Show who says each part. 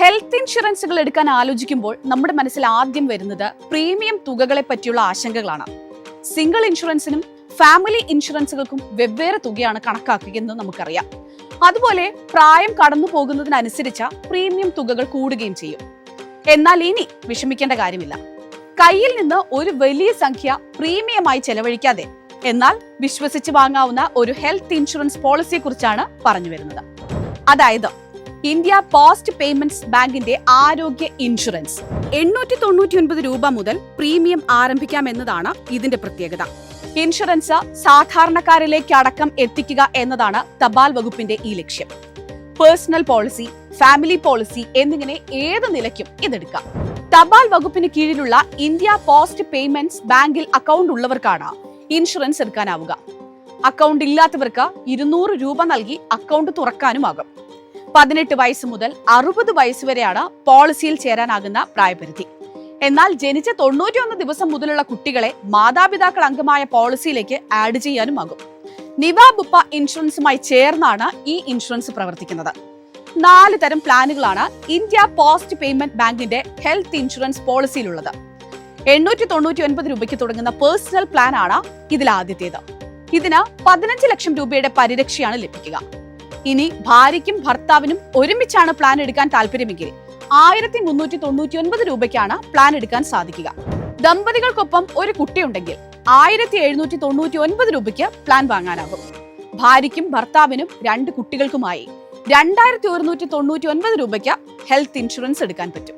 Speaker 1: Health ഇൻഷുറൻസുകൾ എടുക്കാൻ ആലോചിക്കുമ്പോൾ നമ്മുടെ മനസ്സിൽ ആദ്യം വരുന്നത് പ്രീമിയം തുകകളെ പറ്റിയുള്ള ആശങ്കകളാണ്. സിംഗിൾ ഇൻഷുറൻസിനും ഫാമിലി ഇൻഷുറൻസുകൾക്കും വെവ്വേറെ തുകയാണ് കണക്കാക്കുകയെന്ന് നമുക്കറിയാം. അതുപോലെ പ്രായം കടന്നു പോകുന്നതിനനുസരിച്ച പ്രീമിയം തുകകൾ കൂടുകയും ചെയ്യും. എന്നാൽ ഇനി വിഷമിക്കേണ്ട കാര്യമില്ല. കയ്യിൽ നിന്ന് ഒരു വലിയ സംഖ്യ പ്രീമിയമായി ചെലവഴിക്കാതെ എന്നാൽ വിശ്വസിച്ച് വാങ്ങാവുന്ന ഒരു ഹെൽത്ത് ഇൻഷുറൻസ് പോളിസിയെ കുറിച്ചാണ് പറഞ്ഞു വരുന്നത്. അതായത് ഇന്ത്യ പോസ്റ്റ് പേയ്മെന്റ്സ് ബാങ്കിന്റെ ആരോഗ്യ ഇൻഷുറൻസ്. എണ്ണൂറ്റി തൊണ്ണൂറ്റി ഒൻപത് രൂപ മുതൽ പ്രീമിയം ആരംഭിക്കാം എന്നതാണ് ഇതിന്റെ പ്രത്യേകത. ഇൻഷുറൻസ് സാധാരണക്കാരിലേക്ക് അടക്കം എത്തിക്കുക എന്നതാണ് തപാൽ വകുപ്പിന്റെ ഈ ലക്ഷ്യം. പേഴ്സണൽ പോളിസി ഫാമിലി പോളിസി എന്നിങ്ങനെ ഏത് നിലയ്ക്കും ഇതെടുക്കാം. തപാൽ വകുപ്പിന് കീഴിലുള്ള ഇന്ത്യ പോസ്റ്റ് പേയ്മെന്റ്സ് ബാങ്കിൽ അക്കൗണ്ട് ഉള്ളവർക്കാണ് ഇൻഷുറൻസ് എടുക്കാനാവുക. അക്കൗണ്ട് ഇല്ലാത്തവർക്ക് ഇരുന്നൂറ് രൂപ നൽകി അക്കൗണ്ട് തുറക്കാനുമാകും. പതിനെട്ട് വയസ്സ് മുതൽ അറുപത് വയസ്സ് വരെയാണ് പോളിസിയിൽ ചേരാനാകുന്ന പ്രായപരിധി. എന്നാൽ ജനിച്ച തൊണ്ണൂറ്റിയൊന്ന് ദിവസം മുതലുള്ള കുട്ടികളെ മാതാപിതാക്കൾ അംഗമായ പോളിസിയിലേക്ക് ആഡ് ചെയ്യാനുമാകും നിവാബുപ്പ ഇൻഷുറൻസുമായി ചേർന്നാണ് ഈ ഇൻഷുറൻസ് പ്രവർത്തിക്കുന്നത്. നാല് തരം പ്ലാനുകളാണ് ഇന്ത്യ പോസ്റ്റ് പേയ്മെന്റ് ബാങ്കിന്റെ ഹെൽത്ത് ഇൻഷുറൻസ് പോളിസിയിലുള്ളത്. എണ്ണൂറ്റി തൊണ്ണൂറ്റി ഒൻപത് രൂപയ്ക്ക് തുടങ്ങുന്ന പേഴ്സണൽ പ്ലാൻ ആണ് ഇതിൽ ആദ്യത്തേത് ഇതിന് പതിനഞ്ച് ലക്ഷം രൂപയുടെ പരിരക്ഷയാണ് ലഭിക്കുക. ഇനി ഭാര്യയ്ക്കും ഭർത്താവിനും ഒരുമിച്ചാണ് പ്ലാൻ എടുക്കാൻ താല്പര്യമെങ്കിൽ ആയിരത്തി മുന്നൂറ്റി തൊണ്ണൂറ്റി ഒൻപത് രൂപയ്ക്കാണ് പ്ലാൻ എടുക്കാൻ സാധിക്കുക. ദമ്പതികൾക്കൊപ്പം ഒരു കുട്ടിയുണ്ടെങ്കിൽ ആയിരത്തി എഴുന്നൂറ്റി തൊണ്ണൂറ്റി ഒൻപത് രൂപയ്ക്ക് പ്ലാൻ വാങ്ങാനാകും. ഭാര്യയ്ക്കും ഭർത്താവിനും രണ്ട് കുട്ടികൾക്കുമായി രണ്ടായിരത്തി ഒരുന്നൂറ്റി തൊണ്ണൂറ്റി ഒൻപത് രൂപയ്ക്ക് ഹെൽത്ത് ഇൻഷുറൻസ് എടുക്കാൻ പറ്റും.